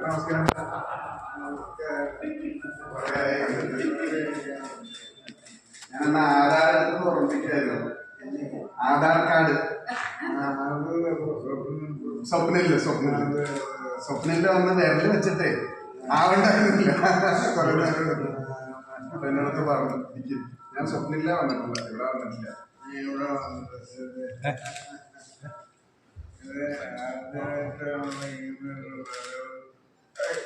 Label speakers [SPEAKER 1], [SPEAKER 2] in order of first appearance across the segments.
[SPEAKER 1] നമസ്കാരം ഞാൻ ആധാരത്തിൽ ഓർമ്മിക്കായിരുന്നു ആധാർ കാർഡ് സ്വപ്നില്ല സ്വപ്ന സ്വപ്നില്ല വന്ന് വിരൽ വെച്ചിട്ടേ ആവണ്ടായിരുന്നില്ല കുറെ നേരം. പറഞ്ഞു എനിക്ക് ഞാൻ സ്വപ്നില്ല വന്നിട്ടില്ല ഇവിടെ വന്നിട്ടില്ല
[SPEAKER 2] ഇവിടെ വന്നത്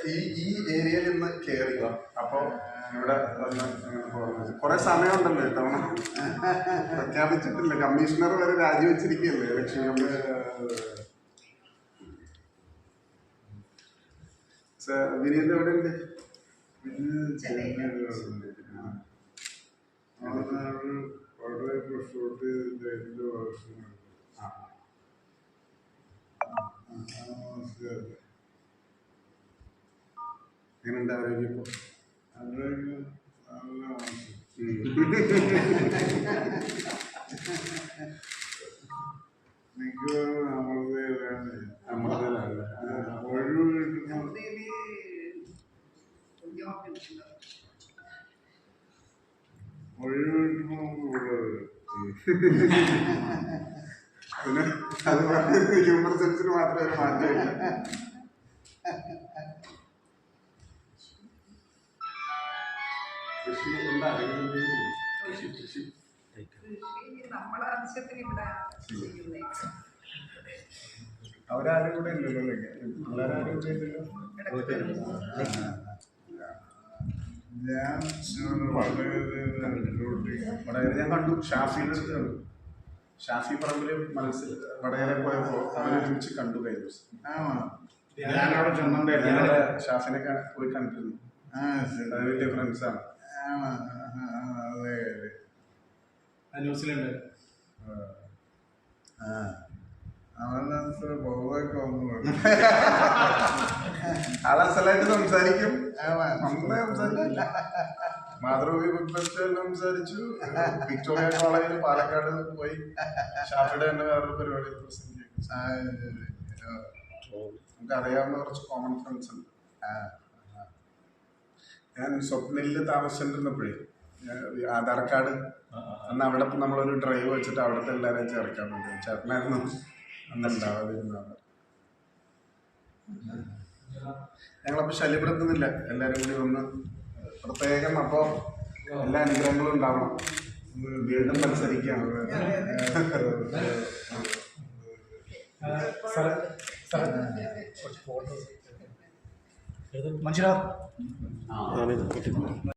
[SPEAKER 1] ഈ ഈ ഏരിയയിൽ നിന്ന് കയറി അപ്പൊ ഇവിടെ കുറെ സമയമുണ്ടല്ലോ ഇത്തവണ. പ്രഖ്യാപിച്ചിട്ടില്ല. കമ്മീഷണർ വരെ രാജിവെച്ചിരിക്കുകയല്ലേ? Election commission. സർ, വിനീത് എവിടെ ഉണ്ട്
[SPEAKER 2] ഷൂട്ട് ചെയ്തിട്ട് രണ്ട് വർഷങ്ങൾ
[SPEAKER 1] എങ്ങനെയുണ്ട് ആരോഗ്യം
[SPEAKER 2] ഇപ്പോൾ മിക്കവാറും അമൃതയിലാണ്
[SPEAKER 1] അമൃതയിലല്ലേ?
[SPEAKER 2] ഒഴിവ് കിട്ടുന്ന ഒഴിവ് കിട്ടുമ്പോൾ നമുക്ക് ഇവിടെ
[SPEAKER 1] പിന്നെ അത് ഹ്യൂമർ സെൻസിന് മാത്രമേ മാറ്റമില്ല കൃഷി എന്താ? കൃഷി കൃഷി
[SPEAKER 3] നമ്മളെ ആവശ്യത്തിന് ഇവിടെ
[SPEAKER 2] അവരാരും കൂടെ ഇല്ലല്ലോ പിള്ളേരാരും കൂടെ ഇല്ലല്ലോ ഞാൻ വളരെ
[SPEAKER 1] വടകര ഞാൻ കണ്ടു ഷാഫിയുടെ അടുത്ത് കണ്ടു ഷാഫി പറമ്പിൽ മനസ്സിൽ വടകര പോയപ്പോ അവരൊരുമിച്ച് കണ്ടു കഴിഞ്ഞു
[SPEAKER 2] ഞാൻ ഞാനവിടെ ചെന്നുണ്ടായിരുന്നു
[SPEAKER 1] ഷാഫിനെ പോയി കണ്ടിരുന്നു വലിയ ഫ്രണ്ട്സാണ്
[SPEAKER 2] അതെ അതെ.
[SPEAKER 4] ന്യൂസിലുണ്ട്.
[SPEAKER 2] ആ. അവനത്ര ബഹുമൊക്കെ വന്നു
[SPEAKER 1] ആളസലായിട്ട് സംസാരിക്കും.
[SPEAKER 2] ആണോ
[SPEAKER 1] നന്നായി സംസാരിക്കും മാതൃഭൂമി ബുക്ക് ഫെസ്റ്റിവലിൽ സംസാരിച്ചു. വിക്ടോറിയ കോളേജിൽ പാലക്കാട് പോയി. സാറ്റർഡേ തന്നെ വേറൊരു പരിപാടി പ്രസന്റ് ചെയ്തു.
[SPEAKER 2] ആ ശരി ഓ.
[SPEAKER 1] നമുക്ക് അറിയാവുന്ന കുറച്ച് കോമൺ ഫ്രണ്ട്സ് ഉണ്ട്.
[SPEAKER 2] ആ.
[SPEAKER 1] ഞാൻ സ്വപ്നയിൽ താമസിച്ചിരുന്നപ്പോഴേ ഞാൻ ആധാർ കാർഡ് അന്ന് അവിടെ ഇപ്പം നമ്മളൊരു ഡ്രൈവ് വെച്ചിട്ട് അവിടുത്തെ എല്ലാവരെയും ചേർക്കാൻ വേണ്ടി ചേട്ടനായിരുന്നു അന്ന് ഉണ്ടാവാതിരുന്നത്. ഞങ്ങളപ്പോൾ ശല്യപ്പെടുത്തുന്നില്ല. എല്ലാവരും കൂടി ഒന്ന് പ്രത്യേകം അപ്പോൾ എല്ലാ അനുഗ്രഹങ്ങളും ഉണ്ടാവണം. വീണ്ടും മത്സരിക്കുകയാണ്.
[SPEAKER 4] మంచిరా